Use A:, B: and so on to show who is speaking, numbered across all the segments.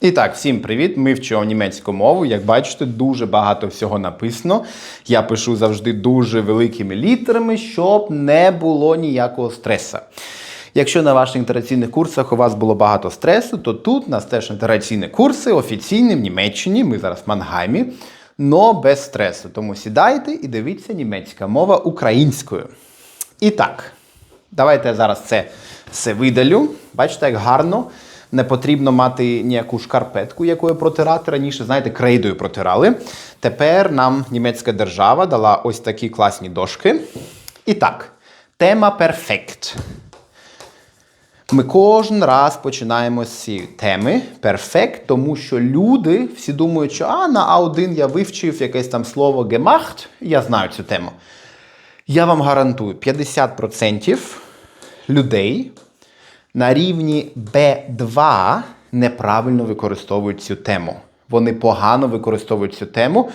A: І так, всім привіт! Ми вчимо німецьку мову. Як бачите, дуже багато всього написано. Я пишу завжди дуже великими літерами, щоб не було ніякого стресу. Якщо на ваших інтераційних курсах у вас було багато стресу, то тут у нас теж інтераційні курси офіційні в Німеччині. Ми зараз в Мангаймі, но без стресу. Тому сідайте і дивіться німецька мова українською. І так, давайте я зараз це все видалю. Бачите, як гарно. Не потрібно мати ніяку шкарпетку, якою протирати раніше, знаєте, крейдою протирали. Тепер нам німецька держава дала ось такі класні дошки. І так, тема перфект. Ми кожен раз починаємо з цієї теми перфект, тому що люди всі думають, що а на А1 я вивчив якесь там слово gemacht, я знаю цю тему. Я вам гарантую, 50% людей на рівні B2 неправильно використовують цю тему. Вони погано використовують цю тему,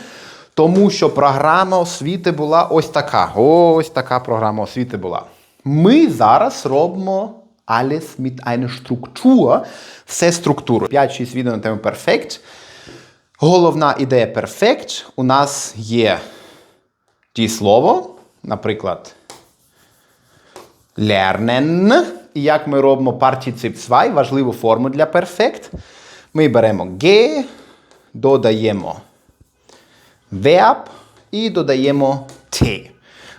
A: тому що програма освіти була ось така. Ось така програма освіти була. Ми зараз робимо alles mit einer Struktur, все структуру. 5-6 відео на тему перфект. Головна ідея перфект у нас є дієслово, наприклад, lernen. І як ми робимо партiciп 2, важливу форму для перфект. Ми беремо G, додаємо verb і додаємо T.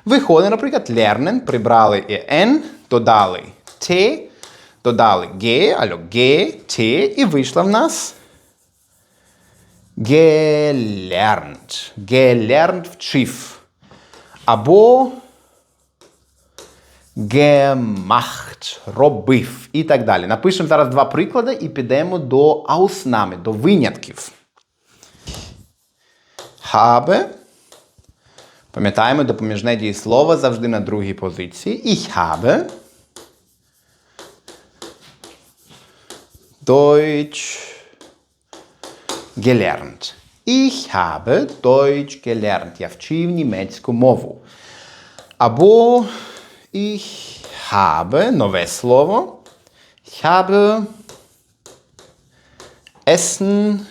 A: Виходить, наприклад, lernen, прибрали і N, додали T, додали G, алло, G, T, і вийшла в нас gelernt. Gelernt вчив. Або gemacht, робив і так далі. Напишемо зараз два приклади і підемо до Ausnahme, до винятків. Habe. Пам'ятаємо, допоміжне дієслово завжди на другій позиції. Ich habe Deutsch gelernt. Ich habe Deutsch gelernt. Я вчив німецьку мову. Або ich habe, нове слово. Ich habe Essen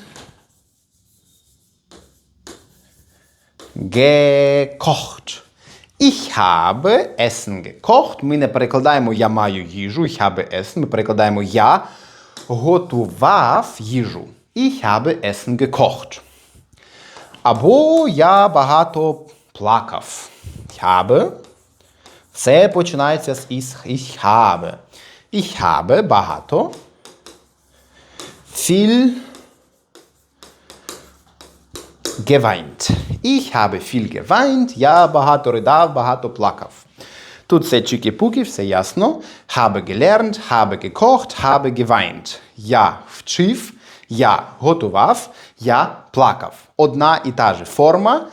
A: gekocht. Ich habe Essen gekocht. Ми не перекладаємо я маю їжу. Ich habe Essen. Ми перекладаємо я готував їжу. Ich habe Essen gekocht. Або я багато плакав. Ich habe. Все починається з ich habe. Ich habe багато. Viel geweint. Ich habe viel geweint. Я багато ридав, багато плакав. Тут все чики-пуки, все ясно. Habe gelernt, habe gekocht, habe geweint. Я вчив, я готував, я плакав. Одна і та же форма.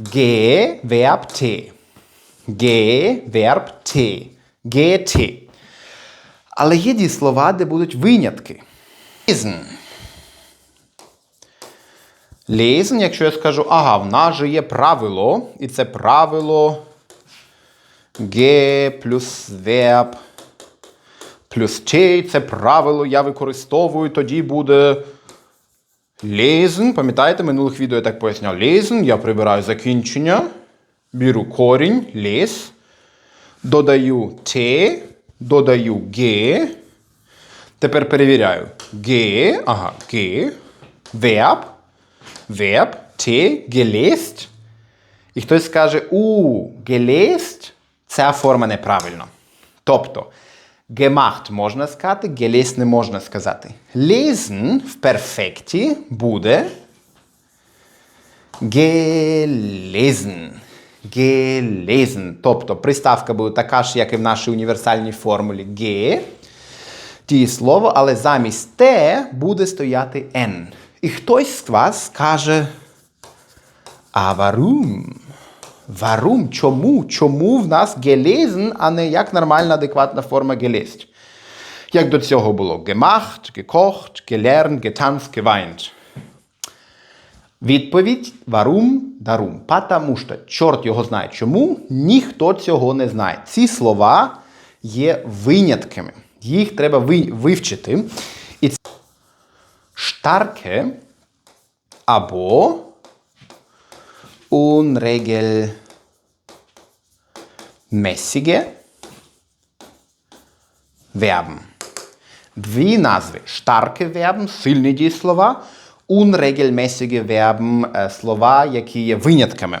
A: Ge, verb T. Ge, verb T. GT. Але є дієслова, де будуть винятки. Lesen. Lesen, якщо я скажу, ага, в нас же є правило, і це правило G плюс verb плюс T, це правило я використовую, тоді буде lesen. Пам'ятаєте, минулих відео я так поясняв. Lesen, я прибираю закінчення, беру корінь, les, додаю T, додаю G. Тепер перевіряю. G, ага, G, verb, verb, T, gelest. І хтось скаже, у, gelest, ця форма неправильно. Тобто, gemacht можна сказати, gelest не можна сказати. Lesen в перфекті буде gelesen. Gelesen. Тобто приставка буде така ж, як і в нашій універсальній формулі ge. Дієслово, але замість Т буде стояти N. І хтось з вас скаже, а warum? Warum? Чому? Чому в нас gelesen, а не як нормальна адекватна форма gelest? Як до цього було gemacht, gekocht, gelernt, getanzt, geweint. Відповідь warum, darum. Потому що, чорт його знає чому, ніхто цього не знає. Ці слова є винятками. Їх треба ви- вивчити. І starke або unregelmäßige Verben. Дві назви: starke Verben, сильні дієслова, unregelmäßige Verben – слова, які є винятками.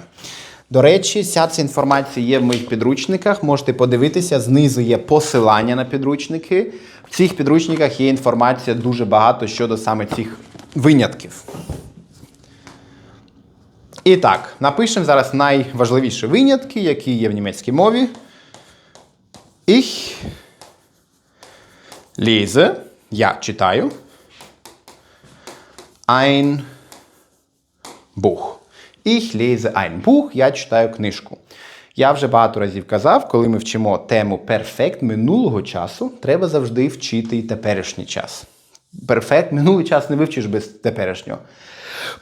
A: До речі, вся ця інформація є в моїх підручниках. Можете подивитися, знизу є посилання на підручники. В цих підручниках є інформація дуже багато щодо саме цих винятків. І так, напишемо зараз найважливіші винятки, які є в німецькій мові. Ich lese, я читаю. Ein Buch. Ich lese ein Buch, я читаю книжку. Я вже багато разів казав, коли ми вчимо тему перфект минулого часу, треба завжди вчити і теперішній час. Перфект минулий час не вивчиш без теперішнього.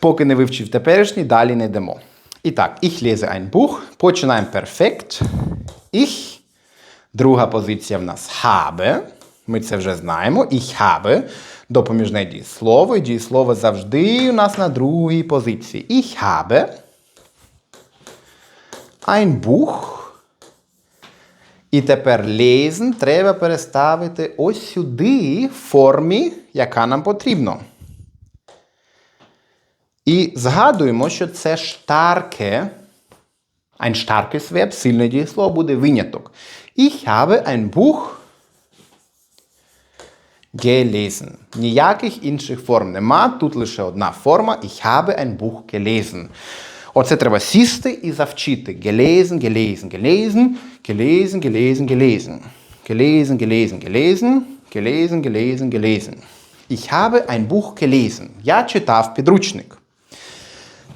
A: Поки не вивчив теперішній, далі не йдемо. І так, ich lese ein Buch. Починаємо перфект. Ich. Друга позиція в нас habe. Ми це вже знаємо. Ich habe. Допоміжне дієслово. І дієслово завжди у нас на другій позиції. Ich habe ein Buch. І тепер lesen треба переставити ось сюди в формі, яка нам потрібна. І згадуємо, що це starke, ein starkes Verb, сильне дієслово буде виняток. Ich habe ein Buch gelesen. Ніяких інших форм нема. Тут лише одна форма. Ich habe ein Buch gelesen. Оце треба сісти і завчити. Gelesen, gelesen, gelesen, gelesen, gelesen, gelesen. Gelesen, gelesen, gelesen, gelesen, gelesen, gelesen. Ich habe ein Buch gelesen. Я читав підручник.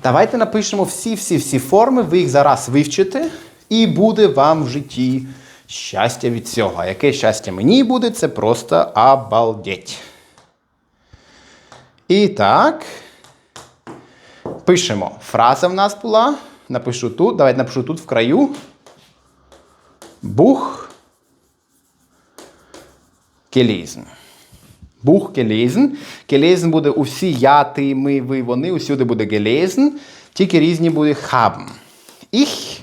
A: Давайте напишемо всі-всі-всі форми, ви їх зараз вивчите, і буде вам в житті щастя від цього. А яке щастя мені буде, це просто обалдеть. І так. Пишемо. Фраза в нас була. Напишу тут. Давайте напишу тут в краю. Бух gelesen. Бух gelesen. Gelesen буде усі я, ти, ми, ви, вони. Усюди буде gelesen. Тільки різні буде haben. Ich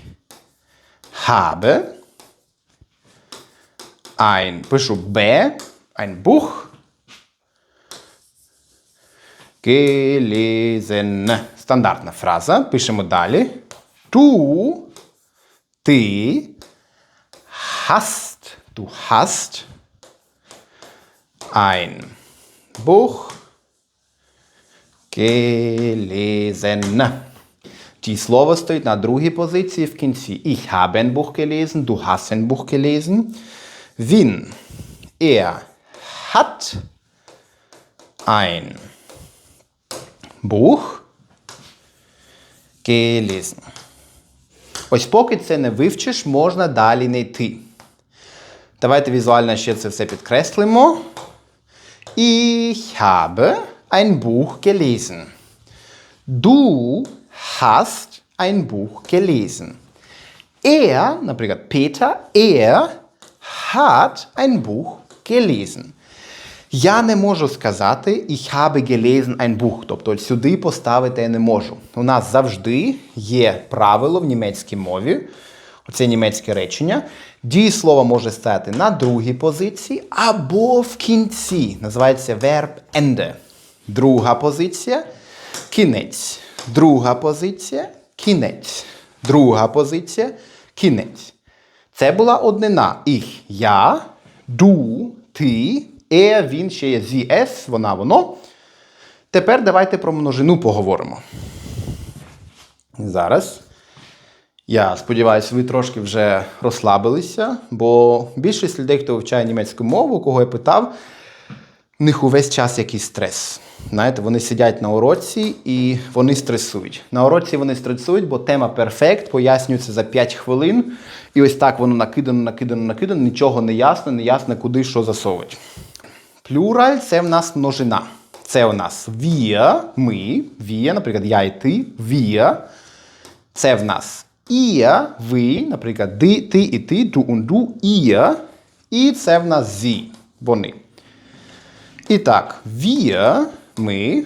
A: habe ein, пишу Б, ein Buch gelesen. Стандартна фраза. Пишемо далі. Du, ти hast, du hast ein Buch gelesen. Die слово стоїть на другій позиції в кінці. Ich habe ein Buch gelesen, du hast ein Buch gelesen. Він, er hat ein Buch gelesen. Ось поки це не вивчиш, можна далі не йти. Давайте візуально ще це все підкреслимо. Ich habe ein Buch gelesen. Du hast ein Buch gelesen. Er, наприклад, Peter, er hat ein Buch gelesen. Я не можу сказати ich habe gelesen ein Buch. Тобто сюди поставити я не можу. У нас завжди є правило в німецькій мові. Оце німецьке речення. Дієслово може стати на другій позиції або в кінці. Називається verb Ende. Друга позиція кінець. Друга позиція кінець. Друга позиція кінець. Це була однина. Ich, я, du, ти, er, він ще є зі, es, вона, воно. Тепер давайте про множину поговоримо. Зараз. Я сподіваюся, ви трошки вже розслабилися, бо більшість людей, хто вивчає німецьку мову, кого я питав, в них увесь час якийсь стрес. Знаєте, вони сидять на уроці і вони стресують. На уроці вони стресують, бо тема перфект пояснюється за 5 хвилин. І ось так воно накидано, накидано, накидано, нічого не ясно, не ясно, куди що засовувати. Плюраль це в нас множина. Це у нас wir, ми, wir, наприклад, я і ти, wir. Це в нас ihr, ви, наприклад, ти, ти і ти, und du, ihr. І це в нас sie, вони. І так, wir, ми,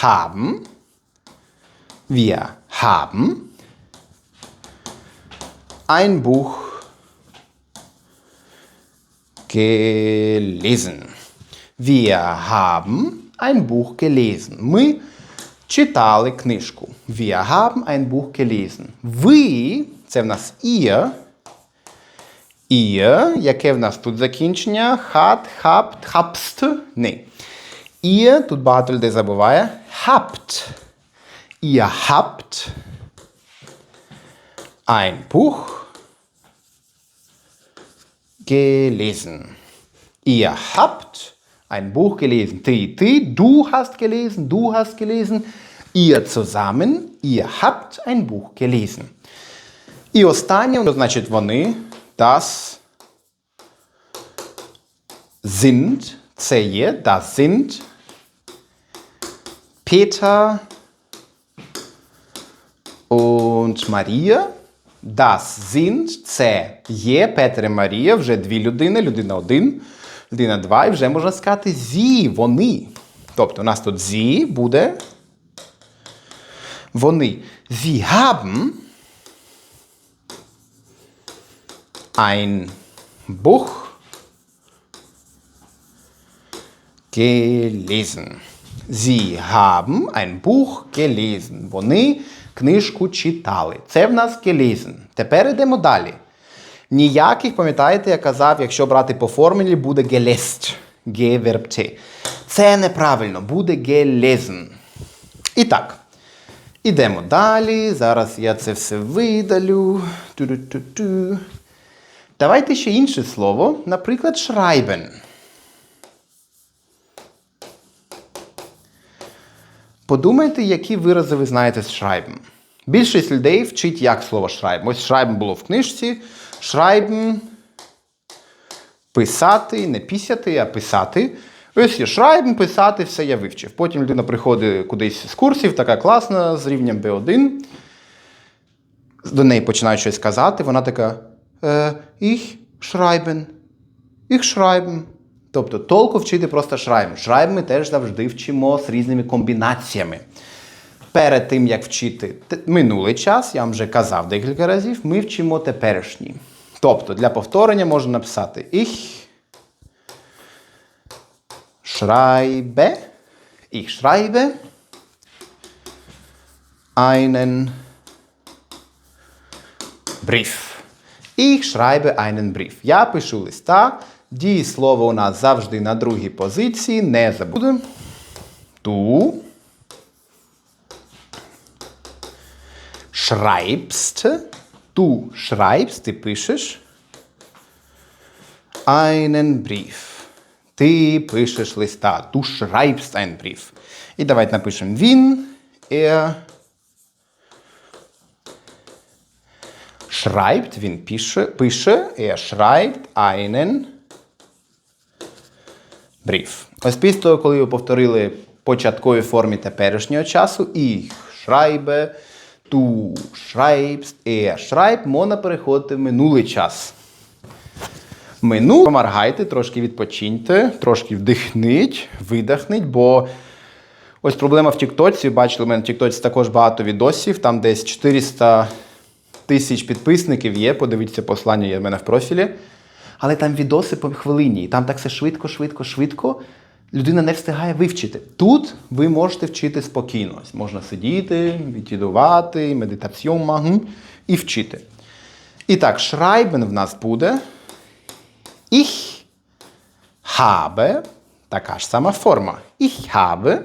A: haben. Wir haben ein Buch gelesen. Wir haben ein Buch gelesen. Ми читали книжку. Wir haben ein Buch gelesen. Ви це в нас ihr. Ihr, яке в нас тут закінчення? Hat, habt, habst? Ні. Ihr, тут багато людей забуває. Habt. Ihr habt ein Buch gelesen. Ihr habt ein Buch gelesen. Ти, ти, du hast gelesen, du hast gelesen. Ihr zusammen, ihr habt ein Buch gelesen. І останнє, ну, значить, вони, das sind, є, das sind Peter und Maria. Das sind, це є Петр і Марія, вже дві людини, людина один, людина два, і вже можна сказати зі, вони. Тобто у нас тут зі буде вони. Sie haben ein Buch gelesen. Sie haben ein Buch gelesen. Вони книжку читали. Це в нас gelesen. Тепер йдемо далі. Ніяких, пам'ятаєте, я казав, якщо брати по формулі, буде gelest. Geverb T. Це неправильно, буде gelesen. І так. Ідемо далі. Зараз я це все видалю. Ту-ду-ту-ту. Давайте ще інше слово, наприклад, schreiben. Подумайте, які вирази ви знаєте з schreiben. Більшість людей вчить як слово schreiben. Ось schreiben було в книжці. Schreiben писати, не пісяти, а писати. Ось є schreiben, писати, все я вивчив. Потім людина приходить кудись з курсів, така класна, з рівнем B1. До неї починають щось казати, вона така ich schreiben, ich schreiben. Тобто толку вчити просто schreiben. Schreiben ми теж завжди вчимо з різними комбінаціями. Перед тим, як вчити минулий час, я вам вже казав декілька разів, ми вчимо теперішній. Тобто для повторення можна написати ich schreibe, ich schreibe einen Brief. Ich schreibe einen Brief. Я пишу листа. Дієслово у нас завжди на другій позиції. Не забудемо. Du schreibst. Du schreibst, ти пишеш. Einen Brief. Ти пишеш листа. Du schreibst einen Brief. І давайте напишемо він. Er schreibt, він пише, пише, er schreibt einen Brief. Ось після того, коли ви повторили початкові формі теперішнього часу, ich schreibe, du schreibst, er schreibt, можна переходити в минулий час. Минулий, поморгайте, трошки відпочиньте, трошки вдихніть, видихніть, бо ось проблема в Тіктоці. Бачили, у мене в Тіктоці також багато відосів, там десь 400 тисяч підписників є. Подивіться, послання є в мене в профілі. Але там відоси по хвилині, і там так все швидко, швидко, швидко. Людина не встигає вивчити. Тут ви можете вчити спокійно. Можна сидіти, відтідувати, медитаціон магн і вчити. І так, шрайбен в нас буде. Ich habe, така ж сама форма. Ich habe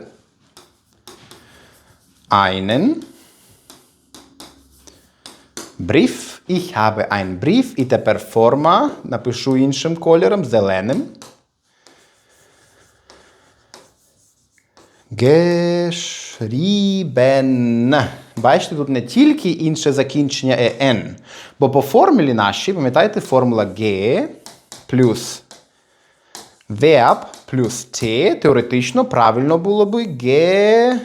A: einen Brief. Ich habe einen Brief. І тепер форма напишу іншим кольором, зеленим. Geschrieben. Бачите, тут не тільки інше закінчення «en», бо по формулі нашій, пам'ятаєте, формула G плюс verb плюс T, теоретично правильно було би G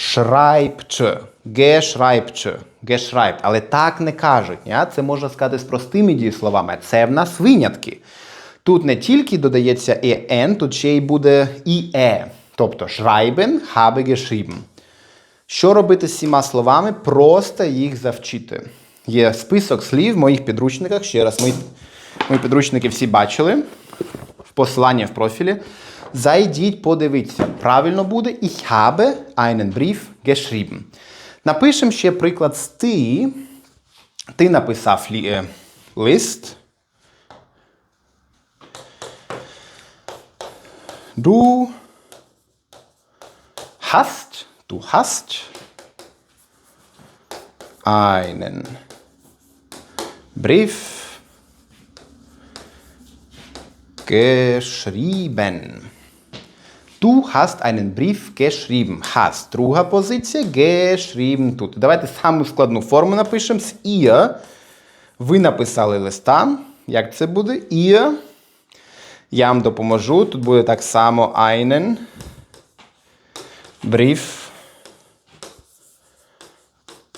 A: schreibt. Geschreibt. Geschreibt. Але так не кажуть. Ня? Це можна сказати з простими дієсловами. Це в нас винятки. Тут не тільки додається «en», тут ще й буде «ie», тобто schreiben, habe geschrieben. Що робити з цими словами? Просто їх завчити. Є список слів в моїх підручниках. Ще раз, мої, мої підручники всі бачили в посиланні в профілі. Зайдіть, подивіться. Правильно буде Ich habe einen Brief geschrieben. Напишемо ще приклад з ти. Ти написав лі, е, лист. Du hast, du hast einen Brief geschrieben. Du hast einen Brief geschrieben. Hast. Друга позиція. Geschrieben тут. Давайте саму складну форму напишемо з ihr. Ви написали листа. Як це буде? Ihr. Я вам допоможу. Тут буде так само einen Brief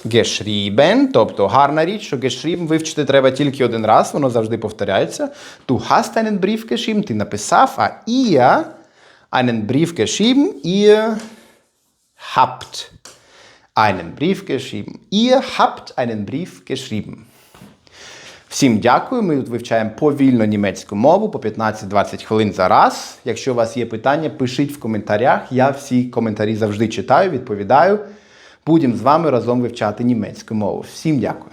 A: geschrieben. Тобто гарна річ, що geschrieben вивчити треба тільки один раз, воно завжди повторяється. Du hast einen Brief geschrieben, ти написав, а ihr einen Brief geschrieben, ihr habt einen Brief geschrieben. Ihr habt einen Brief geschrieben. Всім дякую. Ми тут вивчаємо повільно німецьку мову по 15-20 хвилин за раз. Якщо у вас є питання, пишіть в коментарях. Я всі коментарі завжди читаю, відповідаю. Будемо з вами разом вивчати німецьку мову. Всім дякую.